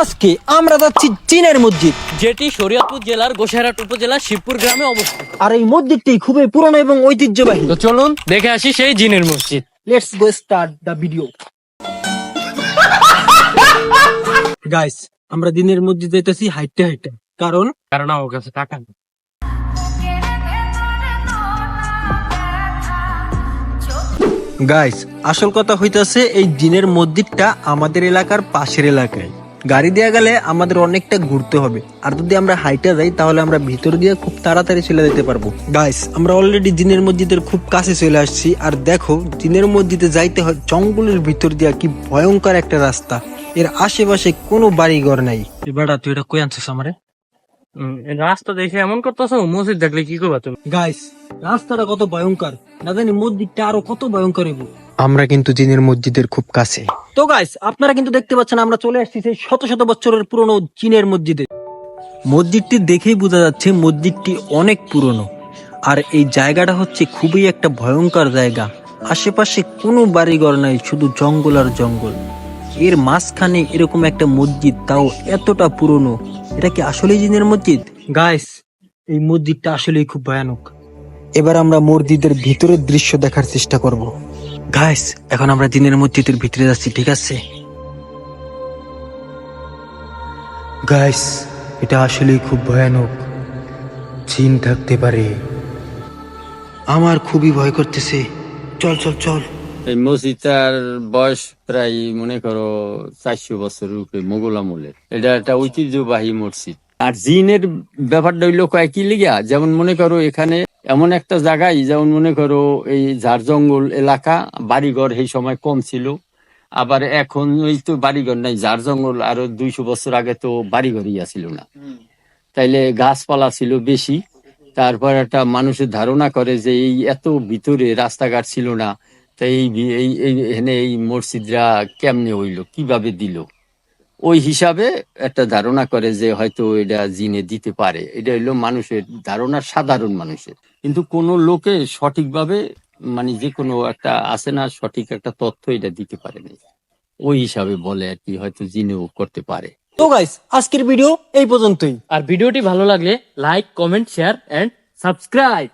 আজকে আমরা যাচ্ছি চীনের মসজিদ। যেটি শরীয়তপুর জেলার গোসাইরহাট উপজেলার শিবপুর গ্রামে অবস্থিত। আর এই মসজিদটি খুবই পুরনো এবং ঐতিহ্যবাহী। তো চলুন দেখে আসি সেই জিনের মসজিদ। Let's go start the video guys আমরা দিনের মসজিদ যাইতেছি হাইটে হাইটে। কারণ? কারণ আমার কাছে টাকা নেই। গাইস আসল কথা হইতাছে এই জিনের মসজিদটা আমাদের এলাকার পাশের এলাকায়। গাড়ি দেয়া গেলে আমাদের অনেকটা ঘুরতে হবে। আর যদি আমরা হাইটে যাই তাহলে আমরা ভিতর দিয়ে খুব তাড়াতাড়ি চলে যেতে পারব। গাইস আমরা অলরেডি জিনের মসজিদের খুব কাছে চলে আসছি। আর দেখো জিনের মসজিদে যাইতে হয় জঙ্গলের ভিতর দিয়া কি ভয়ঙ্কর একটা রাস্তা। এর আশেপাশে কোনো বাড়ি ঘর নাই এবারটা তুই এটা কই আনছিস আমারে? রাস্তা দেখে এমন করতেছো? মসজিদ দেখলে কি করবা তুমি? গাইস রাস্তাটা কত ভয়ঙ্কর। না জানি মসজিদটা আরও কত ভয়ঙ্কর হইব। আমরা কিন্তু জিনের মসজিদের খুব কাছে। তো গাইস আপনারা কিন্তু দেখতে পাচ্ছেন আমরা চলে আসছি সেই শত শত বছরের পুরনো চীনের মসজিদে। মসজিদটি দেখেই বোঝা যাচ্ছে মসজিদটি অনেক পুরনো। আর এই জায়গাটা হচ্ছে খুবই একটা ভয়ঙ্কর জায়গা। আশেপাশে কোনো বাড়িঘর নাই শুধু জঙ্গল আর জঙ্গল। এর মাঝখানে এরকম একটা মসজিদ তাও এতটা পুরনো। এটা কি আসলে জিনের মসজিদ? গাইস এই মসজিদটা আসলেই খুব ভয়ানক। এবার আমরা মসজিদের ভিতরের দৃশ্য দেখার চেষ্টা করব। গাইস এখন আমরা দিনের মসজিদের ভিতরে যাচ্ছি ঠিক আছে? গাইস এটা আসলেই খুব ভয়ানক। চিন থাকতে পারে। আমার খুবই ভয় করতেছে। চল চল চল। এই মসজিদটার বয়স প্রায় মনে করো চারশো বছর উপরে মোগল আমলের। এটা একটা ঐতিহ্যবাহী মসজিদ। আর জিনের ব্যাপারটা হইল কয়েকই লিগা? যেমন মনে করো এখানে এমন একটা জায়গায় যেমন মনে করো এই ঝাড় জঙ্গল এলাকা বাড়িঘর সেই সময় কম ছিল। আবার এখন ওই তো বাড়িঘর নাই ঝাড় জঙ্গল আরও দুইশো বছর আগে তো বাড়িঘরই আসিল না। তাইলে গাছপালা ছিল বেশি। তারপর একটা মানুষের ধারণা করে যে এই এত ভিতরে রাস্তাঘাট ছিল না তাই এই এই এই মসজিদরা কেমনে হইল কীভাবে দিল? ওই হিসাবে একটা ধারণা করে যে হয়তো এটা জিনে দিতে পারে। এটা হইল মানুষের ধারণা সাধারণ মানুষের। কিন্তু কোন লোকে সঠিকভাবে মানে যে কোনো একটা আছে না সঠিক একটা তথ্য এটা দিতে পারে না ওই হিসাবে বলে আর কি হয়তো জিনেও করতে পারে। তো গাইস আজকের ভিডিও এই পর্যন্তই। আর ভিডিওটি ভালো লাগলে like comment share and subscribe